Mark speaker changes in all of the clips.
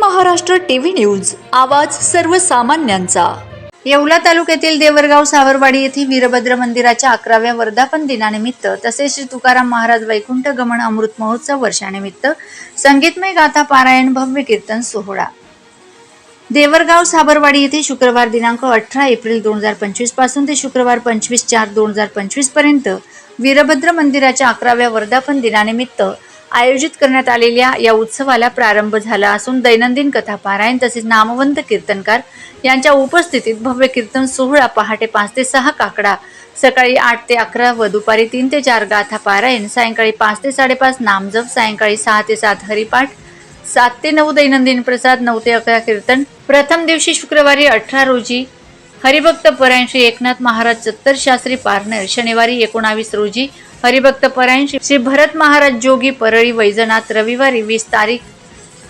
Speaker 1: Maharashtra TV news. आवाज सर्वसामान्यांचा.
Speaker 2: येवला तालुक्यातील देवरगाव सावरवाडी येथे वीरभद्र मंदिराच्या अकराव्या वर्धापन दिनानिमित्त तसेच श्री तुकाराम महाराज वैकुंठ गमन अमृत महोत्सव वर्षानिमित्त संगीतमय गाथा पारायण भव्य कीर्तन सोहळा. देवरगाव साबरवाडी येथे शुक्रवार दिनांक अठरा एप्रिल दोन हजार पंचवीसपासून ते शुक्रवार पंचवीस चार दोन हजार पंचवीसपर्यंत वीरभद्र मंदिराच्या अकराव्या वर्धापन दिनानिमित्त आयोजित करण्यात आलेल्या या उत्सवाला प्रारंभ झाला असून दैनंदिन कथा पारायण तसेच नामवंत कीर्तनकार यांच्या उपस्थितीत भव्य कीर्तन सोहळा पहाटे पाच ते सहा काकडा सकाळी आठ ते अकरा व दुपारी तीन ते चार गाथा पारायण सायंकाळी पाच ते साडेपाच नामजप सायंकाळी सहा ते सात हरिपाठ सात ते नऊ दैनंदिन प्रसाद नऊ ते अकरा कीर्तन. प्रथम दिवशी शुक्रवारी अठरा रोजी हरिभक्त परायण श्री एकनाथ महाराज सत्तर शास्त्री पारनेर शनिवारी एकोणावीस रोजी हरिभक्त परायण श्री- श्री भरत महाराज जोगी परळी वैजनाथ रविवारी वीस तारीख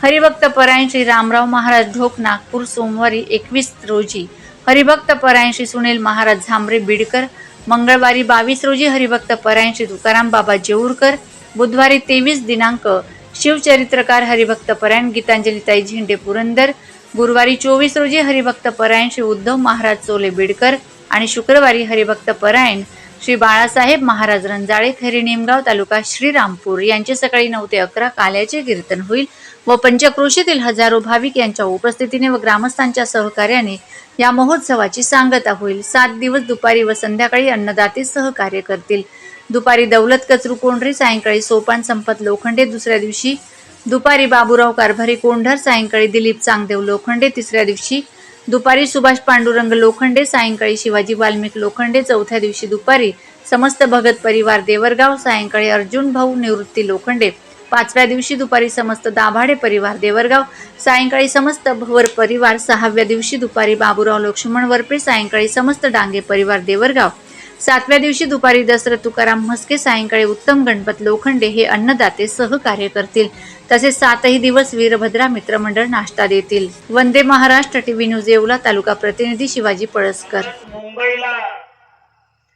Speaker 2: हरिभक्त परायण श्री रामराव महाराज ढोक नागपूर सोमवारी एकवीस रोजी हरिभक्त परायण श्री सुनील महाराज झांबरे बीडकर मंगळवारी बावीस रोजी हरिभक्त परायण श्री तुकाराम बाबा जेऊरकर बुधवारी तेवीस दिनांक शिवचरित्रकार हरिभक्त परायण गीतांजलीताई झेंडे पुरंदर गुरुवारी चोवीस रोजी हरिभक्त परायण श्री उद्धव महाराज चोले बिडकर आणि शुक्रवारी हरिभक्त परायण श्री बाळासाहेब महाराज रंजाळे खरी निमगाव तालुका श्रीरामपूर यांचे सकाळी नऊ ते अकरा काल्याचे कीर्तन होईल व पंचक्रोशीतील हजारो भाविक यांच्या उपस्थितीने व ग्रामस्थांच्या सहकार्याने या महोत्सवाची सांगता होईल. सात दिवस दुपारी व संध्याकाळी अन्नदाते सहकार्य करतील. दुपारी दौलत कचरू कोंढरी सायंकाळी सोपान संपत लोखंडे दुसऱ्या दिवशी दुपारी बाबूराव कारभारी कोंढर सायंकाळी दिलीप चांगदेव लोखंडे तिसऱ्या दिवशी दुपारी सुभाष पांडुरंग लोखंडे सायंकाळी शिवाजी वाल्मिक लोखंडे चौथ्या दिवशी दुपारी समस्त भगत परिवार देवरगाव सायंकाळी अर्जुन भाऊ निवृत्ती लोखंडे. पाचव्या दिवशी दुपारी समस्त दाभाडे परिवार देवरगाव सायंकाळी समस्त भवर परिवार सहाव्या दिवशी दुपारी बाबूराव लक्ष्मण वरपे सायंकाळी समस्त डांगे परिवार देवरगाव. सातव्या दिवशी दुपारी दसरथ तुकाराम म्हस्के सायंकाळी उत्तम गणपत लोखंडे हे अन्नदाते सहकार्य करतील. तसेच सातही दिवस वीरभद्रा मित्रमंडळ नाश्ता देतील. वंदे महाराष्ट्र टीव्ही न्यूज येवला तालुका प्रतिनिधी शिवाजी पळसकर.
Speaker 3: मुंबईला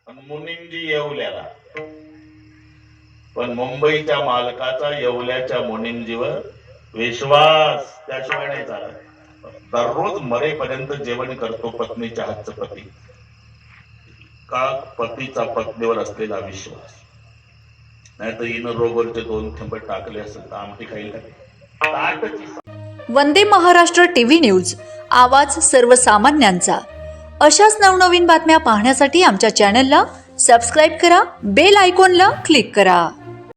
Speaker 3: आणि येवल्याला. पण मुंबईच्या मालकाचा येवल्याच्या मुनिंजीवर विश्वास त्याशिवाय नाही चालत. दररोज मरेपर्यंत जेवण करतो पत्नीच्या हातचं पती. का पतीचा पत्नीवर असलेला विश्वास? नाहीतर तर रोबरचे दोन थेंब टाकले असत आमटी खाईल
Speaker 1: वंदे महाराष्ट्र टीव्ही न्यूज आवाज सर्वसामान्यांचा. अशाच नवनवीन बातम्या पाहण्यासाठी आमच्या चॅनलला सबस्क्राईब करा बेल आयकॉनला क्लिक करा.